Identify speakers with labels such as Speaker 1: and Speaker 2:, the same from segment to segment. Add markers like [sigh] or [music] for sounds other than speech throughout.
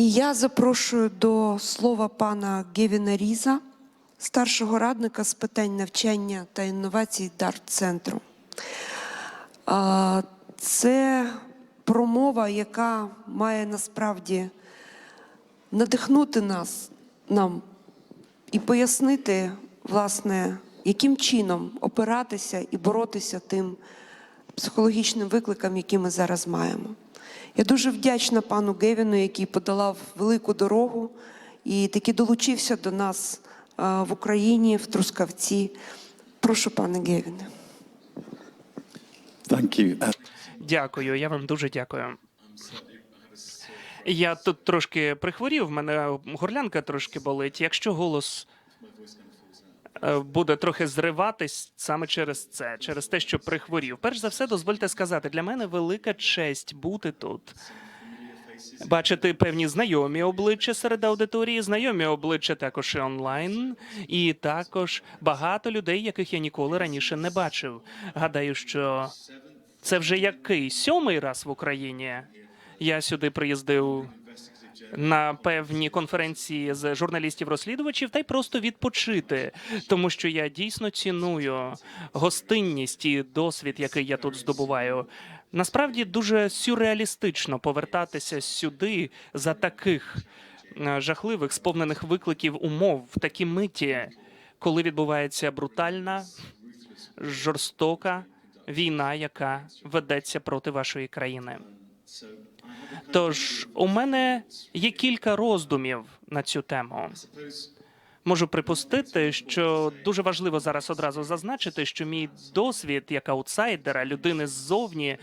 Speaker 1: І я запрошую до слова пана Гевіна Різа, старшого радника з питань навчання та інновацій Дарт-центру. Це промова, яка має насправді надихнути нас нам і пояснити, власне, яким чином опиратися і боротися тим психологічним викликам, які ми зараз маємо. Я дуже вдячна пану Гевіну, який подолав велику дорогу і таки долучився до нас в Україні, в Трускавці. Прошу, пане Гевіне.
Speaker 2: Thank you. Uh,
Speaker 3: Дякую, я вам дуже дякую. Я тут трошки прихворів, в мене горлянка трошки болить. Якщо голос буде трохи зриватись саме через це, через те, що прихворів. Перш за все, дозвольте сказати, для мене велика честь бути тут. Бачити певні знайомі обличчя серед аудиторії, знайомі обличчя також і онлайн, і також багато людей, яких я ніколи раніше не бачив. Гадаю, що це вже який сьомий раз в Україні. Я сюди приїздив на певні конференції з журналістів-розслідувачів та й просто відпочити, тому що я дійсно ціную гостинність і досвід, який я тут здобуваю. Насправді дуже сюрреалістично повертатися сюди за таких е, жахливих, сповнених викликів умов в такі миті, коли відбувається брутальна, жорстока війна, яка ведеться проти вашої країни. Тож у мене є кілька роздумів на цю тему. Можу припустити, що дуже важливо зараз одразу зазначити, що мій досвід як аутсайдера, людини ззовні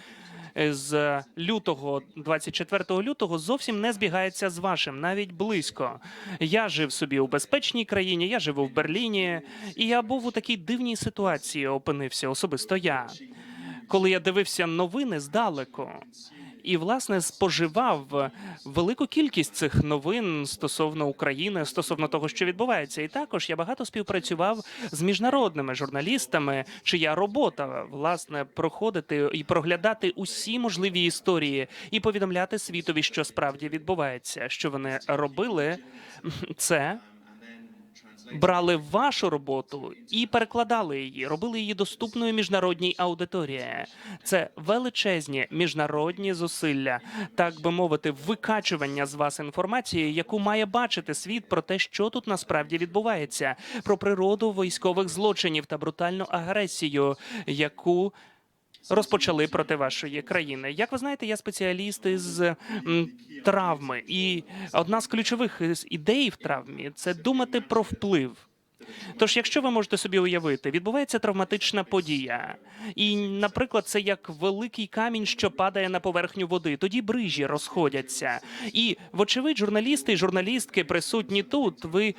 Speaker 3: е, з лютого, 24 лютого, зовсім не збігається з вашим, навіть близько. Я жив собі у безпечній країні, я живу в Берліні, і я був у такій дивній ситуації. Опинився особисто я, коли я дивився новини здалеку і власне споживав велику кількість цих новин стосовно України, стосовно того, що відбувається. І також я багато співпрацював з міжнародними журналістами, чия робота власне проходити і проглядати усі можливі історії і повідомляти світові, що справді відбувається. Що вони робили, це брали вашу роботу і перекладали її, робили її доступною міжнародній аудиторії. Це величезні міжнародні зусилля, так би мовити, викачування з вас інформації, яку має бачити світ про те, що тут насправді відбувається, про природу військових злочинів та брутальну агресію, яку розпочали проти вашої країни. Як ви знаєте, я спеціаліст із травми, і одна з ключових ідей в травмі це думати про вплив. Тож, якщо ви можете собі уявити, відбувається травматична подія, і, наприклад, це як великий камінь, що падає на поверхню води. Тоді брижі розходяться. І, вочевидь, журналісти і журналістки присутні тут. Ви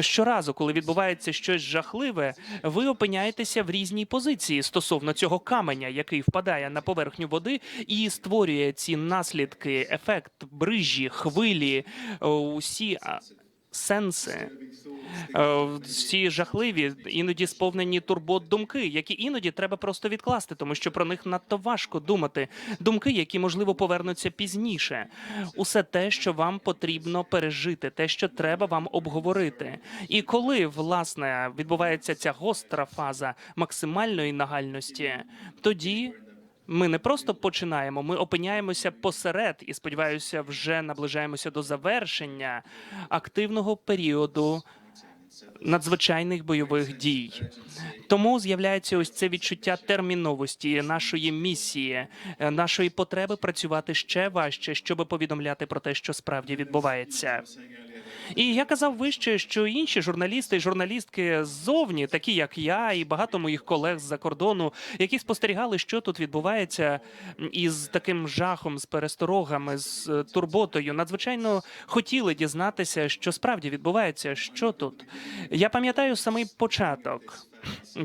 Speaker 3: щоразу, коли відбувається щось жахливе, ви опиняєтеся в різній позиції стосовно цього каменя, який впадає на поверхню води і створює ці наслідки, ефект брижі, хвилі, усі. Сенси Е, всі жахливі, іноді сповнені турбот думки, які іноді треба просто відкласти, тому що про них надто важко думати. Думки, які можливо повернуться пізніше. Усе те, що вам потрібно пережити, те, що треба вам обговорити. І коли власне відбувається ця гостра фаза максимальної нагальності, тоді. Ми не просто починаємо, ми опиняємося посеред і сподіваюся, вже наближаємося до завершення активного періоду надзвичайних бойових дій. Тому з'являється ось це відчуття терміновості нашої місії, е, нашої потреби працювати ще важче, щоб повідомляти про те, що справді відбувається. І я казав вище, що інші журналісти і журналістки ззовні, такі як я, і багато моїх колег з-за кордону, які спостерігали, що тут відбувається, із таким жахом, з пересторогами, з е, турботою, надзвичайно хотіли дізнатися, що справді відбувається, що тут. Я пам'ятаю самий початок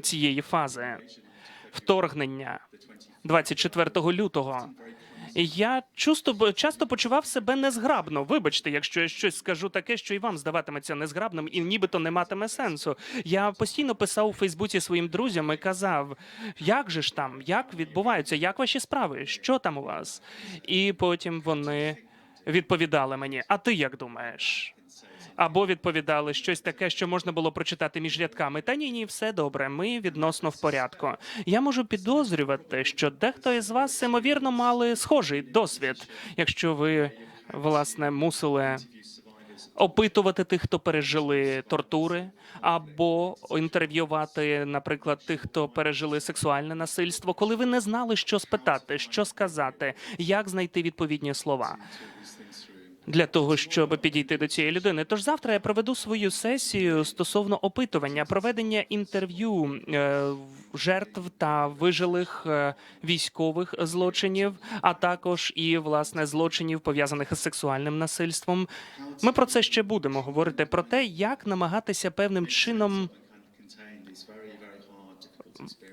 Speaker 3: цієї фази вторгнення 24 лютого. Я чусто часто почував себе незграбно. Вибачте, якщо я щось скажу таке, що і вам здаватиметься незграбним, і нібито не матиме сенсу. Я постійно писав у Фейсбуці своїм друзям і казав, як же ж там, як відбуваються, як ваші справи, що там у вас? І потім вони відповідали мені: А ти як думаєш? Або відповідали щось таке, що можна було прочитати між рядками. Та ні, ні, все добре. Ми відносно в порядку. Я можу підозрювати, що дехто із вас ймовірно мали схожий досвід, якщо ви власне мусили опитувати тих, хто пережили тортури, або інтерв'ювати, наприклад, тих, хто пережили сексуальне насильство, коли ви не знали, що спитати, що сказати, як знайти відповідні слова. Для того щоб підійти до цієї людини, тож завтра я проведу свою сесію стосовно опитування, проведення інтерв'ю е, жертв та вижилих е, військових злочинів, а також і власне злочинів пов'язаних із сексуальним насильством. Ми про це ще будемо говорити про те, як намагатися певним чином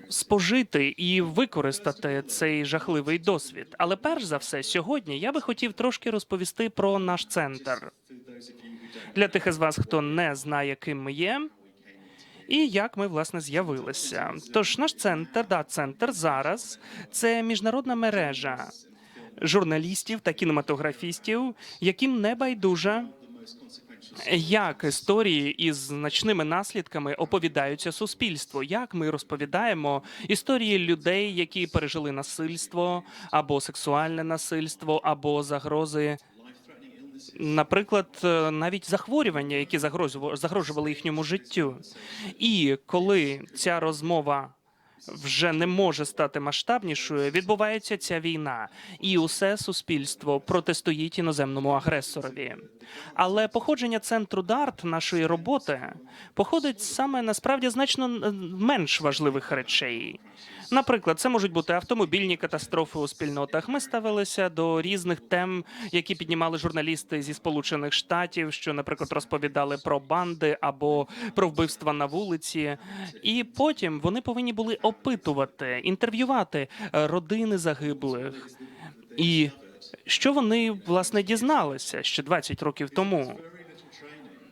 Speaker 3: спожити і використати цей жахливий досвід. Але перш за все, сьогодні я би хотів трошки розповісти про наш центр для тих із вас, хто не знає, ким ми є. І як ми власне з'явилися? Тож наш центр, да, центр зараз це міжнародна мережа журналістів та кінематографістів, яким не байдужа як історії із значними наслідками оповідаються суспільству? Як ми розповідаємо історії людей, які пережили насильство або сексуальне насильство, або загрози? Наприклад, е, навіть захворювання, які загрожували, загрожували їхньому життю, і коли ця розмова вже не може стати масштабнішою, відбувається ця війна, і усе суспільство протистоїть іноземному агресорові. Але походження центру ДАРТ нашої роботи походить саме насправді значно е, менш важливих речей. Наприклад, це можуть бути автомобільні катастрофи у спільнотах. Ми ставилися до різних тем, які піднімали журналісти зі Сполучених Штатів, що, наприклад, розповідали про банди або про вбивства на вулиці. І потім вони повинні були опитувати, інтерв'ювати е, родини загиблих. І що вони власне дізналися ще 20 років тому?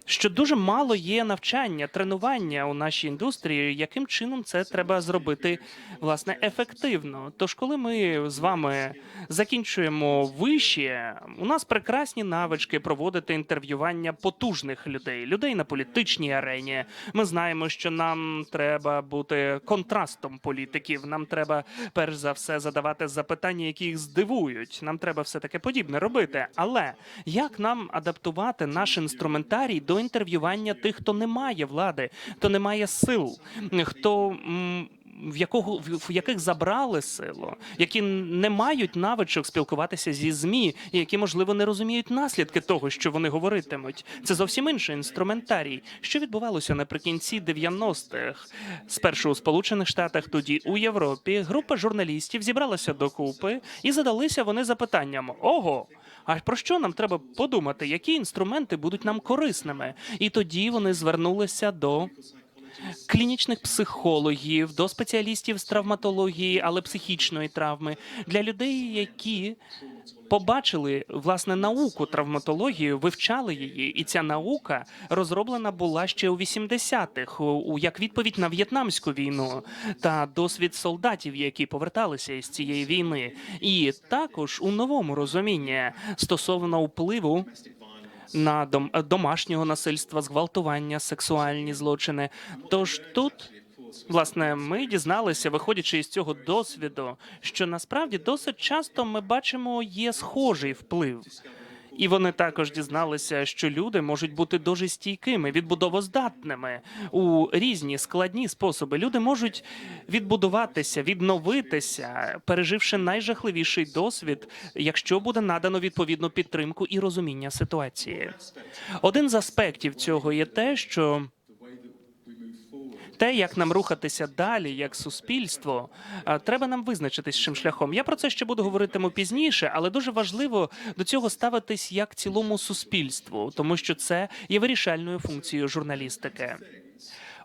Speaker 3: Що дуже мало є навчання, тренування у нашій індустрії, яким чином це треба зробити власне ефективно. Тож, коли ми з вами закінчуємо вище, у нас прекрасні навички проводити інтерв'ювання потужних людей, людей на політичній арені. Ми знаємо, що нам треба бути контрастом політиків. Нам треба перш за все задавати запитання, які їх здивують. Нам треба все таке подібне робити. Але як нам адаптувати наш інструментарій до інтерв'ювання тих, хто не має влади, хто не має сил, хто в якого в яких забрали силу, які не мають навичок спілкуватися зі змі, і які можливо не розуміють наслідки того, що вони говоритимуть. Це зовсім інший інструментарій. Що відбувалося наприкінці 90-х? Спершу у Сполучених Штатах, тоді у Європі, група журналістів зібралася докупи і задалися вони запитанням: ого. А про що нам треба подумати? Які інструменти будуть нам корисними? І тоді вони звернулися до клінічних психологів, до спеціалістів з травматології, але психічної травми. Для людей, які побачили власне науку травматологію, вивчали її, і ця наука розроблена була ще у 80-х, у- у як відповідь на в'єтнамську війну та досвід солдатів, які поверталися із цієї війни, і також у новому розумінні стосовно впливу на дом, е, домашнього насильства, зґвалтування, сексуальні злочини. Тож тут. Власне, ми дізналися, виходячи із цього досвіду, що насправді досить часто ми бачимо є схожий вплив. І вони також дізналися, що люди можуть бути дуже стійкими, відбудовоздатними у різні складні способи. Люди можуть відбудуватися, відновитися, переживши найжахливіший досвід, якщо буде надано відповідну підтримку і розуміння ситуації. Один з аспектів цього є те, що те, як нам рухатися далі, як суспільство, треба нам визначитись чим шляхом. Я про це ще буду говоритиму пізніше, але дуже важливо до цього ставитись як цілому суспільству, тому що це є вирішальною функцією журналістики.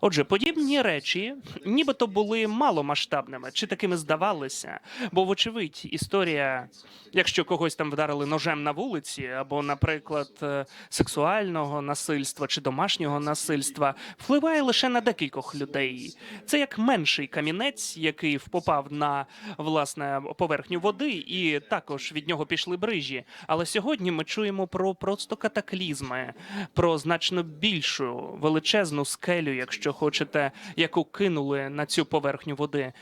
Speaker 3: Отже, подібні речі нібито були маломасштабними, чи такими здавалися. Бо, вочевидь, історія, якщо когось там вдарили ножем на вулиці, або, наприклад, е, сексуального насильства чи домашнього насильства, впливає лише на декількох людей. Це як менший камінець, який попав на власне поверхню води, і також від нього пішли брижі. Але сьогодні ми чуємо про просто катаклізми, про значно більшу величезну скелю, якщо хочете, яку кинули на цю поверхню води.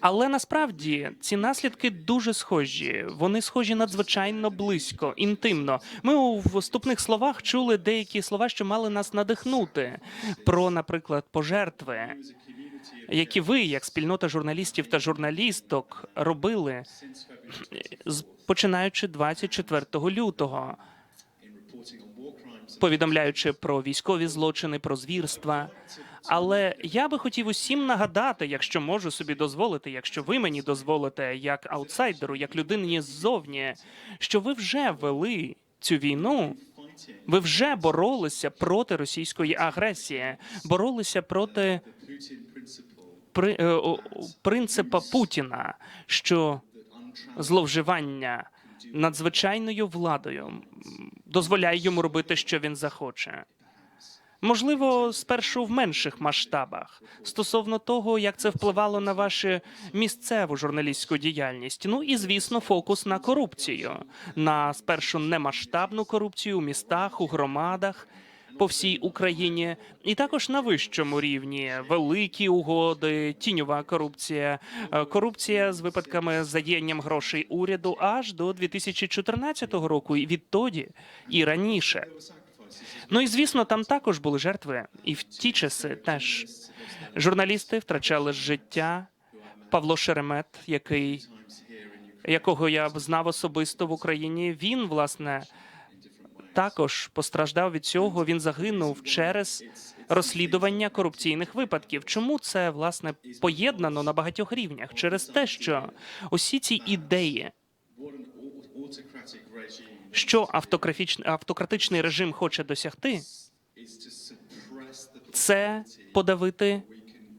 Speaker 3: Але насправді ці наслідки дуже схожі. Вони схожі надзвичайно близько, інтимно. Ми у вступних словах чули деякі слова, що мали нас надихнути. Про, наприклад, пожертви, які ви, як спільнота журналістів та журналісток, робили починаючи 24 лютого, повідомляючи про військові злочини, про звірства. Але я би хотів усім нагадати, якщо можу собі дозволити, якщо ви мені дозволите, як аутсайдеру, як людині ззовні, що ви вже вели цю війну. Ви вже боролися проти російської агресії, боролися проти при, е, принципа Путіна, що зловживання надзвичайною владою дозволяє йому робити, що він захоче. Можливо, спершу в менших масштабах стосовно того, як це впливало на вашу місцеву журналістську діяльність. Ну і звісно, фокус на корупцію, на спершу немасштабну корупцію у містах, у громадах. По всій Україні, і також на вищому рівні великі угоди, тіньова корупція, е, корупція з випадками задіянням грошей уряду аж до 2014 року, і відтоді і раніше. Ну і звісно, там також були жертви, і в ті часи теж журналісти втрачали життя. Павло Шеремет, який якого я знав особисто в Україні, він власне також постраждав від цього. Він загинув через розслідування корупційних випадків. Чому це власне поєднано на багатьох рівнях? Через те, що усі ці ідеї, що автократичний, режим хоче досягти, це подавити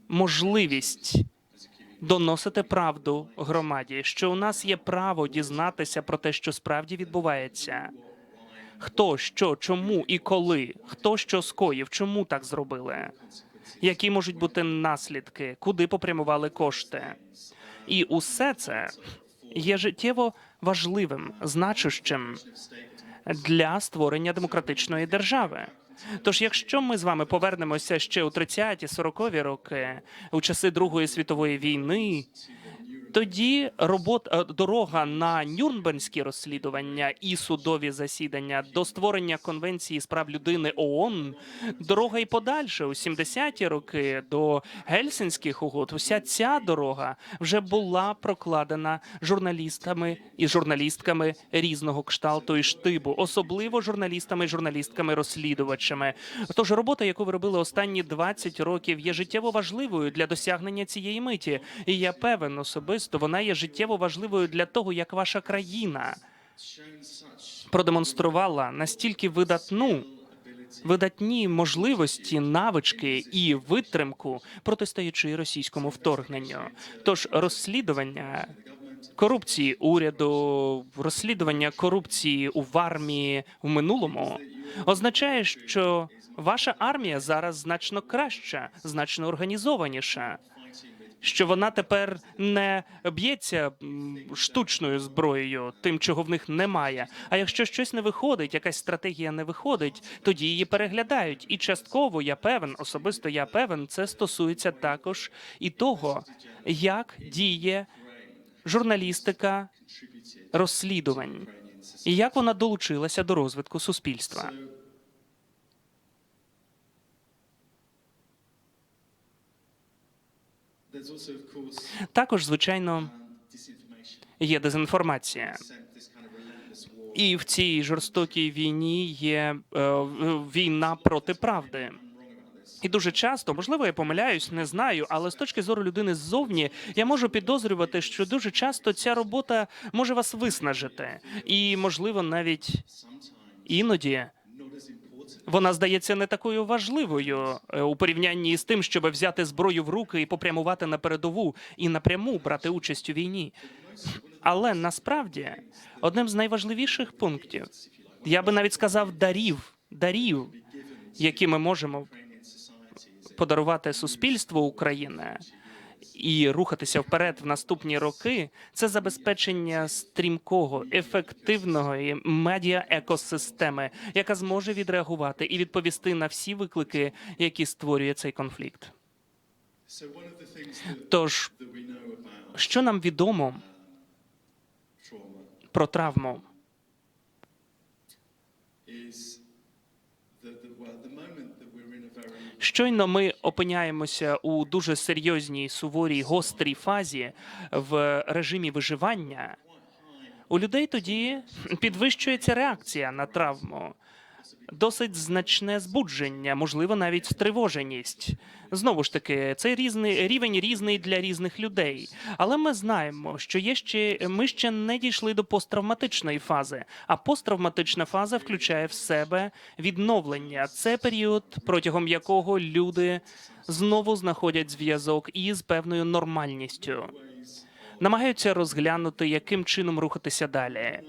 Speaker 3: можливість доносити правду громаді, що у нас є право дізнатися про те, що справді відбувається. Хто що, чому і коли, хто що скоїв, чому так зробили, які можуть бути наслідки, куди попрямували кошти, і усе це є життєво важливим, значущим для створення демократичної держави. Тож, якщо ми з вами повернемося ще у 30-ті, 40-ві роки, у часи Другої світової війни, тоді робота дорога на Нюрнберзькі розслідування і судові засідання до створення конвенції з прав людини ООН, дорога і подальше у 70-ті роки до гельсінських угод. Уся ця дорога вже була прокладена журналістами і журналістками різного кшталту і штибу, особливо журналістами і журналістками-розслідувачами. Тож робота, яку ви робили останні 20 років, є життєво важливою для досягнення цієї миті. І я певен особисто, вона є життєво важливою для того, як ваша країна продемонструвала настільки видатну. Видатні можливості, навички і витримку протистоячи російському вторгненню. Тож розслідування корупції уряду, розслідування корупції у армії в минулому означає, що ваша армія зараз значно краща, значно організованіша. Що вона тепер не б'ється штучною зброєю, тим, чого в них немає. А якщо щось не виходить, якась стратегія не виходить, тоді її переглядають. І частково я певен, особисто я певен, це стосується також і того, як діє журналістика розслідувань, і як вона долучилася до розвитку суспільства. Також, звичайно, є дезінформація.
Speaker 2: War.
Speaker 3: І в цій жорстокій війні є е, війна проти правди. І дуже часто, можливо, я помиляюсь, не знаю, але з точки зору людини ззовні я можу підозрювати, що дуже часто ця робота може вас виснажити, і можливо навіть іноді Вона здається не такою важливою е, у порівнянні з тим, щоб взяти зброю в руки і попрямувати на передову і напряму брати участь у війні. Але насправді одним з найважливіших пунктів, я би навіть сказав, дарів, дарів, які ми можемо подарувати суспільству України і рухатися вперед в наступні роки, це забезпечення стрімкого, ефективного медіа екосистеми, яка зможе відреагувати і відповісти на всі виклики, які створює цей конфлікт. Тож, що нам відомо про травму? Щойно ми опиняємося у дуже серйозній, суворій, гострій фазі в режимі виживання. У людей тоді підвищується реакція на травму, досить значне збудження, можливо, навіть тривоженість. Знову ж таки, цей різний рівень різний для різних людей. Але ми знаємо, що є ще ми ще не дійшли до посттравматичної фази. А посттравматична фаза включає в себе відновлення. Це період, протягом якого люди знову знаходять зв'язок із певною нормальністю намагаються розглянути, яким чином рухатися далі.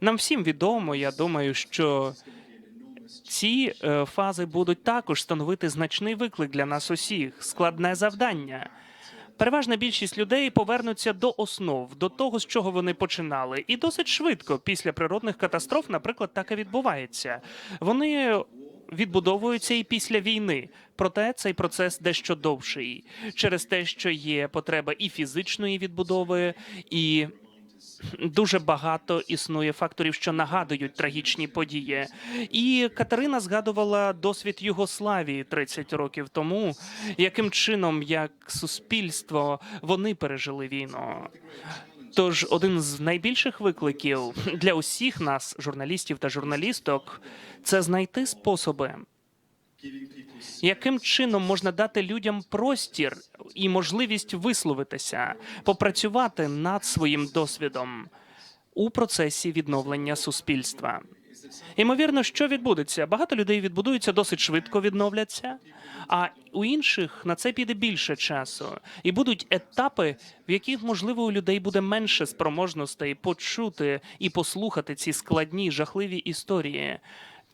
Speaker 3: Нам всім відомо, я думаю, що ці е, фази будуть також становити значний виклик для нас усіх, складне завдання. Переважна більшість людей повернуться до основ, до того, з чого вони починали, і досить швидко після природних катастроф, наприклад, так і відбувається. Вони відбудовуються і після війни. Проте цей процес дещо довший через те, що є потреба і фізичної відбудови, і дуже багато існує факторів, що нагадують трагічні події. І Катерина згадувала досвід Югославії 30 років тому, яким чином, як суспільство, вони пережили війну. Тож один з найбільших викликів для усіх нас, журналістів та журналісток, це знайти способи, яким чином можна дати людям простір і можливість висловитися, попрацювати над своїм досвідом у процесі відновлення суспільства. Ймовірно, що відбудеться? Багато людей відбудуються досить швидко, відновляться, а у інших на це піде більше часу. І будуть етапи, в яких можливо у людей буде менше спроможностей почути і послухати ці складні, жахливі історії.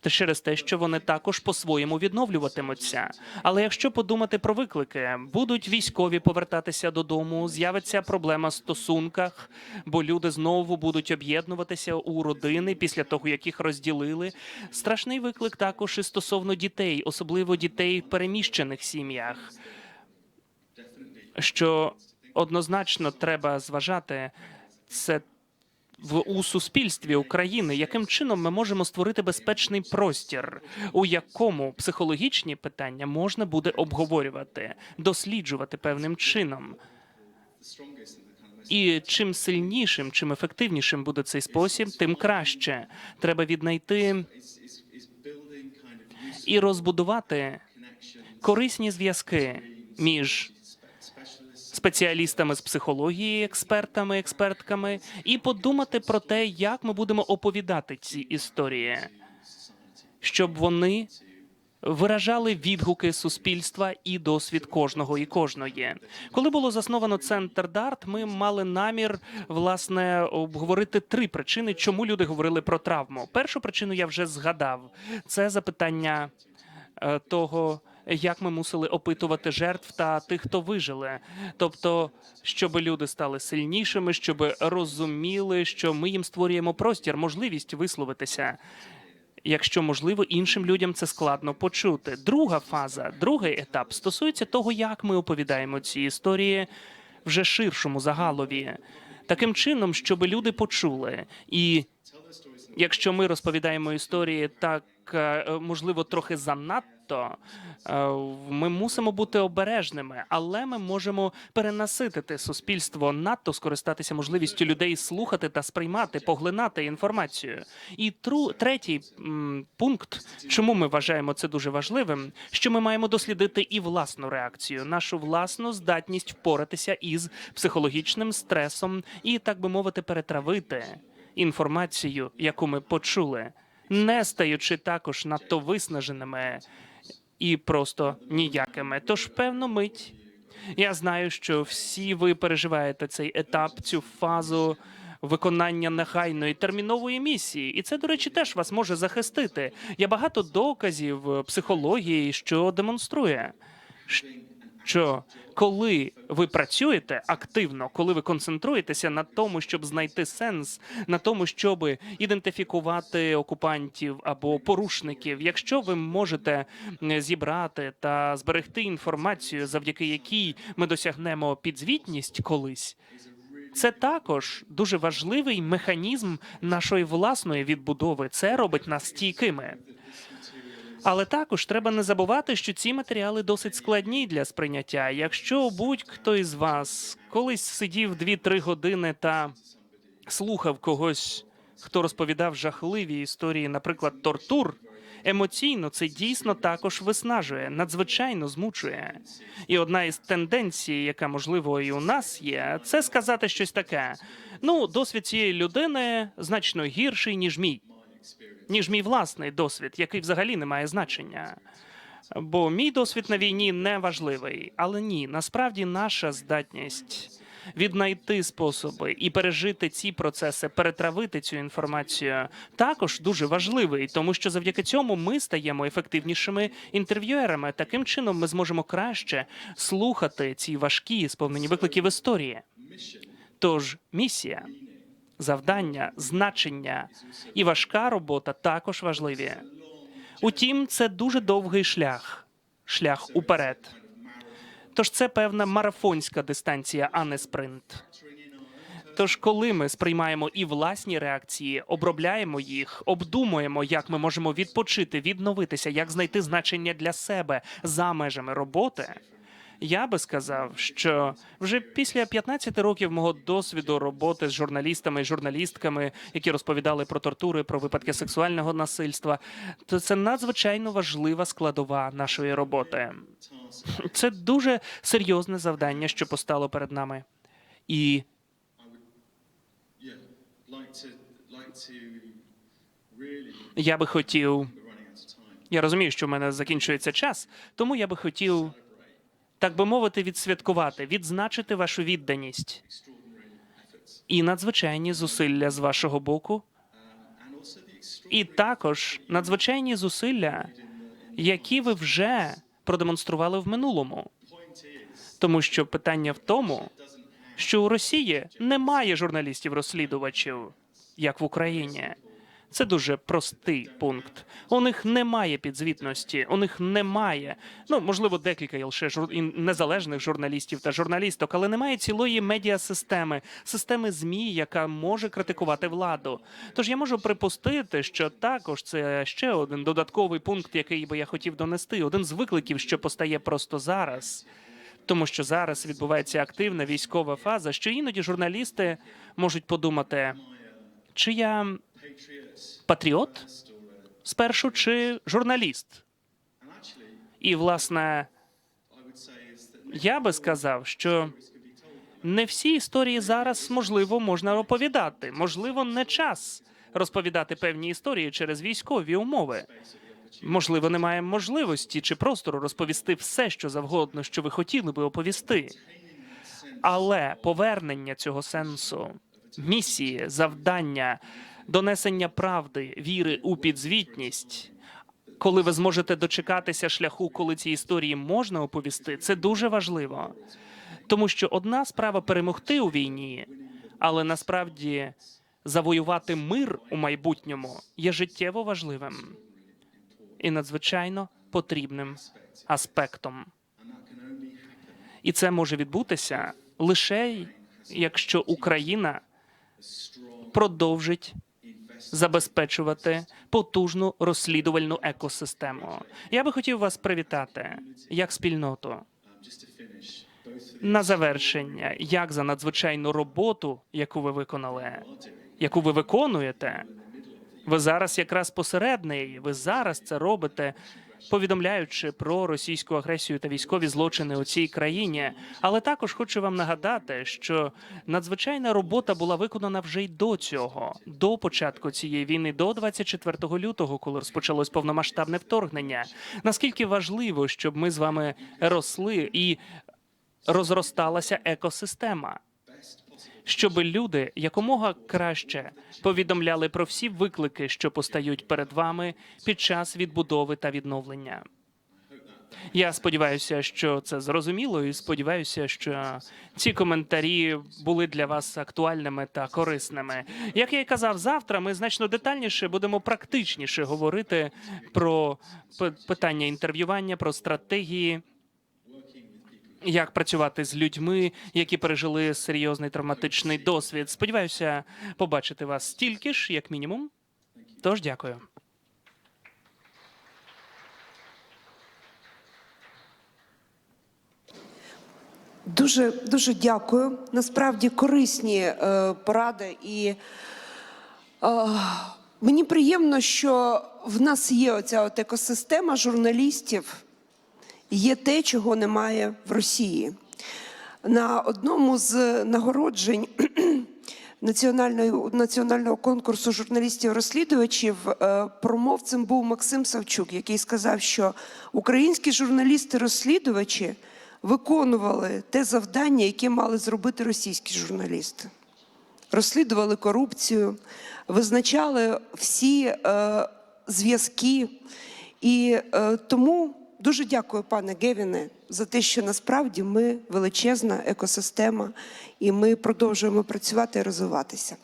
Speaker 3: Та через те, що вони також по-своєму відновлюватимуться. Але якщо подумати про виклики, будуть військові повертатися додому, з'явиться проблема в стосунках, бо люди знову будуть об'єднуватися у родини після того, як їх розділили. Страшний виклик також і стосовно дітей, особливо дітей в переміщених сім'ях. Що однозначно треба зважати, це в у суспільстві України, яким чином ми можемо створити безпечний простір, у якому психологічні питання можна буде обговорювати, досліджувати певним чином. І чим сильнішим, чим ефективнішим буде цей спосіб, тим краще. Треба віднайти і розбудувати корисні зв'язки між спеціалістами з психології, експертами, експертками, і подумати про те, як ми будемо оповідати ці історії, щоб вони виражали відгуки суспільства і досвід кожного і кожної. Коли було засновано центр Дарт, ми мали намір власне обговорити три причини, чому люди говорили про травму. Першу причину я вже згадав: це запитання е, того. Як ми мусили опитувати жертв та тих, хто вижили, тобто, щоб люди стали сильнішими, щоб розуміли, що ми їм створюємо простір, можливість висловитися, якщо можливо іншим людям це складно почути. Друга фаза, другий етап стосується того, як ми оповідаємо ці історії вже ширшому загалові, таким чином, щоб люди почули і якщо ми розповідаємо історії так, е, можливо, трохи занадто, е, ми мусимо бути обережними, але ми можемо перенаситити суспільство, надто скористатися можливістю людей слухати та сприймати, поглинати інформацію. І тру, третій пункт, чому ми вважаємо це дуже важливим, що ми маємо дослідити і власну реакцію, нашу власну здатність впоратися із психологічним стресом і, так би мовити, перетравити інформацію, яку ми почули. не стаючи також надто виснаженими і просто ніякими. Тож, певно, мить. Я знаю, що всі ви переживаєте цей етап, цю фазу виконання нехайної термінової місії, і це, до речі, теж вас може захистити. Є багато доказів психології, що демонструє, що коли ви працюєте активно, коли ви концентруєтеся на тому, щоб знайти сенс, на тому, щоб ідентифікувати окупантів або порушників, якщо ви можете зібрати та зберегти інформацію, завдяки якій ми досягнемо підзвітність колись. Це також дуже важливий механізм нашої власної відбудови. Це робить нас стійкими. Але також треба не забувати, що ці матеріали досить складні для сприйняття. Якщо будь-хто із вас колись сидів 2-3 години та слухав когось, хто розповідав жахливі історії, наприклад, тортур. Емоційно це дійсно також виснажує, надзвичайно змучує. І одна із тенденцій, яка можливо і у нас є, це сказати щось таке: ну, досвід цієї людини значно гірший ніж мій, ніж мій власний досвід, який взагалі не має значення. Бо мій досвід на війні не важливий, але ні, насправді наша здатність віднайти способи і пережити ці процеси, перетравити цю інформацію, також дуже важливий, тому що завдяки цьому ми стаємо ефективнішими інтерв'юерами. Таким чином, ми зможемо краще слухати ці важкі сповнені викликів історії. Тож місія, завдання, значення і важка робота також важливі. Утім, це дуже довгий шлях, шлях уперед. Тож це певна марафонська дистанція, а не спринт. Тож, коли ми сприймаємо і власні реакції, обробляємо їх, обдумуємо, як ми можемо відпочити, відновитися, як знайти значення для себе за межами роботи. Я би сказав, що вже після 15 років мого досвіду роботи з журналістами і журналістками, які розповідали про тортури, про випадки сексуального насильства, то це надзвичайно важлива складова нашої роботи. Це дуже серйозне завдання, що постало перед нами. І я би хотів. Я розумію, що в мене закінчується час, тому я би хотів, так би мовити, відсвяткувати, відзначити вашу відданість і надзвичайні зусилля з вашого боку, і також надзвичайні зусилля, які ви вже продемонстрували в минулому. Тому що питання в тому, що у Росії немає журналістів-розслідувачів, як в Україні. Це дуже простий пункт. У них немає підзвітності, у них немає. Ну можливо, декілька лише жур... незалежних журналістів та журналісток, але немає цілої медіасистеми, системи змі, яка може критикувати владу. Тож я можу припустити, що також це ще один додатковий пункт, який би я хотів донести. Один з викликів, що постає просто зараз. Тому що зараз відбувається активна військова фаза, що іноді журналісти можуть подумати, чи я патріот спершу, чи журналіст. І власне я би сказав, що не всі історії зараз можливо можна оповідати. Можливо, не час розповідати певні історії через військові умови. Можливо, немає можливості чи простору розповісти все, що завгодно, що ви хотіли би оповісти. Але повернення цього сенсу, місії, завдання, донесення правди, віри у підзвітність, коли ви зможете дочекатися шляху, коли ці історії можна оповісти, це дуже важливо. Тому що одна справа перемогти у війні, але насправді завоювати мир у майбутньому є життєво важливим і надзвичайно потрібним аспектом. І це може відбутися лише якщо Україна продовжить забезпечувати потужну розслідувальну екосистему. Я би хотів вас привітати як спільноту на завершення, як за надзвичайну роботу, яку ви виконали, яку ви виконуєте. Ви зараз якраз посередний, ви зараз це робите повідомляючи про російську агресію та військові злочини у цій країні. Але також хочу вам нагадати, що надзвичайна робота була виконана вже й до цього, до початку цієї війни, до 24 лютого, коли розпочалось повномасштабне вторгнення. Наскільки важливо, щоб ми з вами росли і розросталася екосистема щоб люди якомога краще повідомляли про всі виклики, що постають перед вами під час відбудови та відновлення. Я сподіваюся, що це зрозуміло, і сподіваюся, що ці коментарі були для вас актуальними та корисними. Як я й казав, завтра ми значно детальніше будемо практичніше говорити про питання інтерв'ювання, про стратегії як працювати з людьми, які пережили серйозний травматичний досвід. Сподіваюся побачити вас стільки ж, як мінімум. Тож дякую.
Speaker 1: Дуже дуже дякую. Насправді корисні е, поради, і е, мені приємно, що в нас є оця от екосистема журналістів, є те, чого немає в Росії. На одному з нагороджень [clears throat] національного, національного конкурсу журналістів-розслідувачів е, промовцем був Максим Савчук, який сказав, що українські журналісти-розслідувачі виконували те завдання, яке мали зробити російські журналісти. Розслідували корупцію, визначали всі е, зв'язки. І е, тому дуже дякую, пане Гевіне, за те, що насправді ми величезна екосистема, і ми продовжуємо працювати і розвиватися.